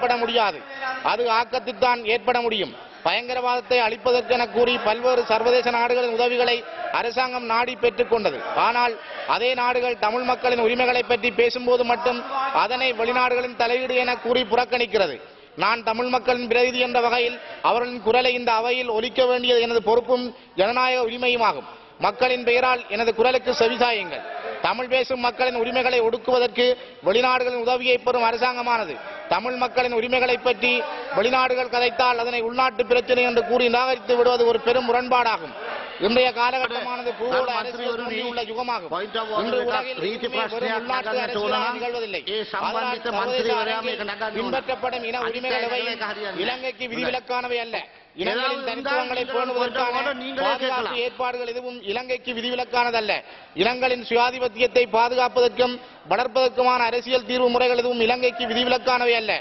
ஏற்பட முடியாது. அது ஆக்கத்தில்தான் ஏற்பட முடியும். பயங்கரவாதத்தை அழிப்பதற்கென கூறி பல்வேறு சர்வதேச நாடுகளின் உதவிகளை அரசாங்கம் நாடி பெற்றுக் கொண்டது. ஆனால் அதே நாடுகள் தமிழ் மக்களின் உரிமைகளை பற்றி பேசும்போது மட்டும் அதனை வெளிநாடுகளின் தலையீடு என கூறி புறக்கணிக்கிறது. நான் தமிழ் மக்களின் பிரதிநிதி என்ற வகையில் அவர்களின் குரலை இந்த அவையில் ஒலிக்க வேண்டியது எனது பொறுப்பும் ஜனநாயக உரிமையுமாகும். மக்களின் பெயரால் எனது குரலுக்கு செவிசாயுங்கள் தமிழ் பேசும் மக்களின் உரிமைகளை ஒடுக்குவதற்கு வெளிநாடுகளின் உதவியை பெறும் அரசாங்கமானது. தமிழ் மக்களின் உரிமைகளை பற்றி வெளிநாடுகள் கதைத்தால் அதனை உள்நாட்டு பிரச்சனை என்று கூறி நிராகரித்து விடுவது ஒரு பெரும் முரண்பாடாகும். இன்றைய காலகட்டமானது பூகோள அரசியல் யுகமாகும். இன்று உலகில் பின்பற்றப்படும் இன உரிமைகள் இலங்கைக்கு விதிவிலக்கானவை அல்ல. இனங்களின் தனித்துவங்களை பேணுவதற்கான ஏற்பாடுகள் எதுவும் இலங்கைக்கு விதிவிலக்கானதல்ல. இனங்களின் சுயாதிபத்தியத்தை பாதுகாப்பதற்கும் வளர்ப்பதற்குமான அரசியல் தீர்வு முறைகள் எதுவும் இலங்கைக்கு விதிவிலக்கானவை அல்ல.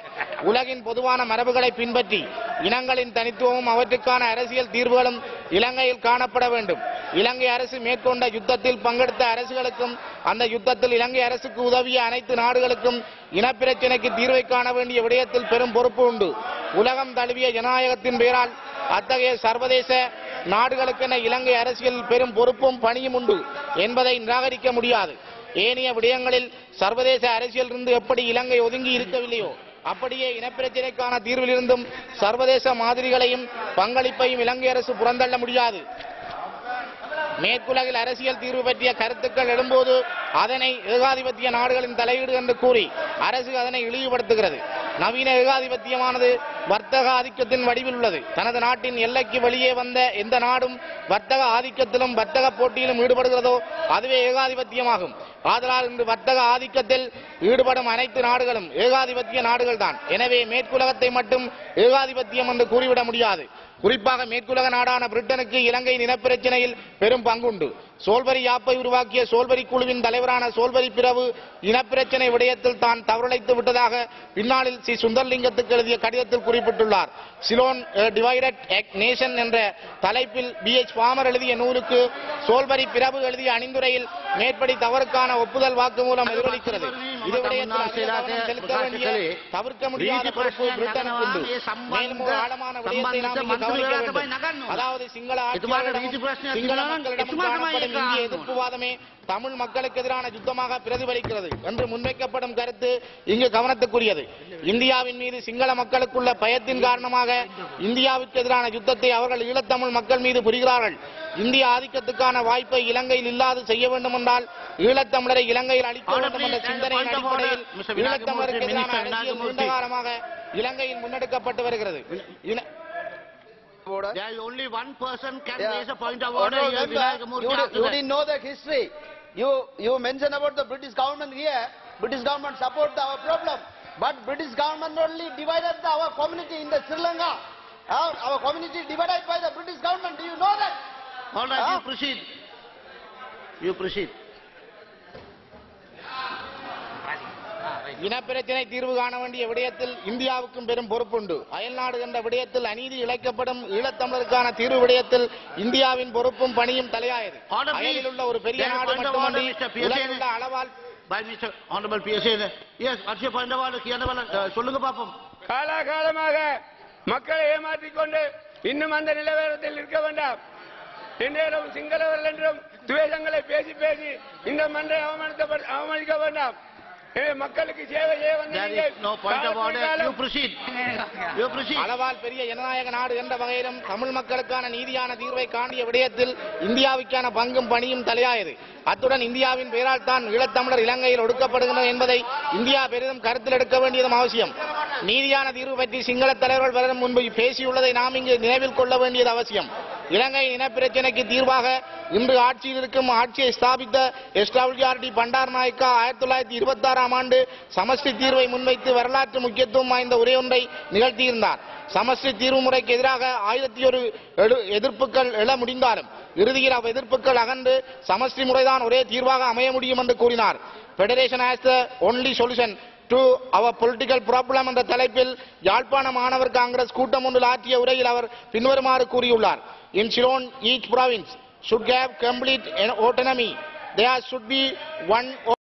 உலகின் பொதுவான மரபுகளை பின்பற்றி இனங்களின் தனித்துவமும் அவற்றுக்கான அரசியல் தீர்வுகளும் இலங்கையில் காணப்பட வேண்டும். இலங்கை அரசு மேற்கொண்ட யுத்தத்தில் பங்கெடுத்த அரசுகளுக்கும் அந்த யுத்தத்தில் இலங்கை அரசுக்கு உதவிய அனைத்து நாடுகளுக்கும் இனப்பிரச்சினைக்கு தீர்வை காண வேண்டிய விடயத்தில் பெரும் பொறுப்பு உண்டு. உலகம் தழுவிய ஜனநாயகத்தின் பெயரால் அத்தகைய சர்வதேச நாடுகளுக்கென இலங்கை அரசியல் பெரும் பொறுப்பும் பணியும் உண்டு என்பதை நிராகரிக்க முடியாது. ஏனைய விடயங்களில் சர்வதேச அரசியலிருந்து எப்படி இலங்கை ஒதுங்கி இருக்கவில்லையோ அப்படியே இனப்பிரச்சினைக்கான தீர்விலிருந்தும் சர்வதேச மாதிரிகளையும் பங்களிப்பையும் இலங்கை அரசு புறந்தள்ள முடியாது. மேற்குலகில் அரசியல் தீர்வு பற்றிய கருத்துக்கள் எழும்போது அதனை ஏகாதிபத்திய நாடுகளின் தலையீடு என்று கூறி அரசு அதனை இழிவுபடுத்துகிறது. நவீன ஏகாதிபத்தியமானது வர்த்தக ஆதிக்கத்தின் வடிவில் உள்ளது. தனது நாட்டின் எல்லைக்கு வெளியே வந்த எந்த நாடும் வர்த்தக ஆதிக்கத்திலும் வர்த்தக போட்டியிலும் ஈடுபடுகிறதோ அதுவே ஏகாதிபத்தியமாகும். ஆதலால் இன்று வர்த்தக ஆதிக்கத்தில் ஈடுபடும் அனைத்து நாடுகளும் ஏகாதிபத்திய நாடுகள் தான் எனவே மேற்குலகத்தை மட்டும் ஏகாதிபத்தியம் என்று கூறிவிட முடியாது. குறிப்பாக மேற்குலக நாடான பிரிட்டனுக்கு இலங்கை நிலப்பிரச்சினையில் பெரும் பங்குண்டு. சோல்வரி யாப்பை உருவாக்கிய சோல்வரி குழுவின் தலைவரான சோல்வரி பிரபு இனப்பிரச்சினை விடயத்தில் தான் தவறழைத்து விட்டதாக பின்னாளில் சி சுந்தர்லிங்கத்துக்கு எழுதிய கடிதத்தில் குறிப்பிட்டுள்ளார். சிலோன் டிவைடட் நேஷன் என்ற தலைப்பில் பி. எச். பாமர் எழுதிய நூலுக்கு சோல்வரி பிரபு எழுதிய அணிந்துரையில் மேற்படி தவறுக்கான ஒப்புதல் வாக்குமூலம் எதிரொலிக்கிறது இது விடயத்தில் தவிர்க்க முடியாத மேலும் ஆழமான விடயத்தை நாம் அதாவது சிங்கள சிங்கள தமிழ் மக்களுக்கு எதிரான யுத்தமாக பிரதிபலிக்கிறது என்று முன்வைக்கப்படும் கருத்து இங்கு கவனத்துக்குரியது இந்தியாவின் மீது சிங்கள மக்களுக்குள்ள பயத்தின் காரணமாக இந்தியாவுக்கு எதிரான யுத்தத்தை அவர்கள் ஈழத்தமிழ் மக்கள் மீது புரிகிறார்கள் இந்திய ஆதிக்கத்துக்கான வாய்ப்பை இலங்கையில் இல்லாது செய்ய வேண்டும் என்றால் ஈழத்தமிழரை இலங்கையில் அளிக்க வேண்டும் என்ற சிந்தனையின் அடிப்படையில் ஈழத்தமிழருக்கு எதிரான அரசியல் நீண்ட காலமாக இலங்கையில் முன்னெடுக்கப்பட்டு வருகிறது There is only one person can Yeah. raise a point of order. Honorable Here, member, Vinayak Murthy you, you didn't know the history. You, you mentioned about the British government here. British government support our problem. But British government only divided the- our community in the Sri Lanka. Our, our community divided by the British government. Do you know that? All right, you Huh? proceed. You proceed. இனப்பிரச்சினை தீர்வு காண வேண்டிய விடயத்தில் இந்தியாவுக்கும் பெரும் பொறுப்புண்டு அயல்நாடு என்ற விடயத்தில் அநீதி இழைக்கப்படும் ஈழத்தமிழருக்கான தீர்வு விடயத்தில் இந்தியாவின் பொறுப்பும் பணியும் தலையாயது. அயலில் உள்ள ஒரு பெரிய நாடு மட்டுமன்றி. உலகில் அளவால் By Mr. Honorable PSA. Yes, what's your point of order? கியனவல, uh, சொல்லுங்க பாப்போம். காலாகாலமாக மக்களை ஏமாற்றிக் கொண்டு இன்னும் அந்த நிலவரத்தில் இருக்க வேண்டாம் இன்றைய சிங்களவர்கள் என்றும் துவேஷங்களை பேசி பேசி இந்த மன்றை அவமானித்த அவமானிக்க வேண்டாம் மக்களுக்கு வந்த. அளவால் பெரிய ஜனநாயக நாடு என்ற வகையிலும் தமிழ் மக்களுக்கான நீதியான தீர்வை காண்டிய விடயத்தில் இந்தியாவுக்கான பங்கும் பணியும் தலையாயது. அத்துடன் இந்தியாவின் பெயரால் தான் ஈழத்தமிழர் இலங்கையில் ஒடுக்கப்படுகின்றனர் என்பதை இந்தியா பெரிதும் கருத்தில் எடுக்க வேண்டியதும் அவசியம். நீதியான தீர்வு பற்றி சிங்கள தலைவர்கள் வரும் முன்பு பேசியுள்ளதை நாம் இங்கு நினைவில் கொள்ள வேண்டியது அவசியம். இலங்கை இனப்பிரச்சினைக்கு தீர்வாக இன்று ஆட்சியில் இருக்கும் ஆட்சியை ஸ்தாபித்த எஸ்டபிள்யூஆர்டி பண்டார் நாயக்கா ஆயிரத்தி தொள்ளாயிரத்தி இருபத்தி ஆறாம் ஆண்டு சமஷ்டி தீர்வை முன்வைத்து வரலாற்று முக்கியத்துவம் வாய்ந்த உரை ஒன்றை நிகழ்த்தியிருந்தார். சமஷ்டி தீர்வு முறைக்கு எதிராக ஆயிரத்தி ஒரு எதிர்ப்புகள் எழ முடிந்தாலும் இறுதியில் அவ் எதிர்ப்புகள் அகன்று சமஷ்டி முறைதான் ஒரே தீர்வாக அமைய முடியும் என்று கூறினார். Federation as the only solution to our political problem என்ற தலைப்பில் யாழ்ப்பாண மாணவர் காங்கிரஸ் கூட்டம் ஒன்றில் ஆற்றிய உரையில் அவர் பின்வருமாறு கூறியுள்ளார். In Ceylon each province should have complete autonomy. There should be one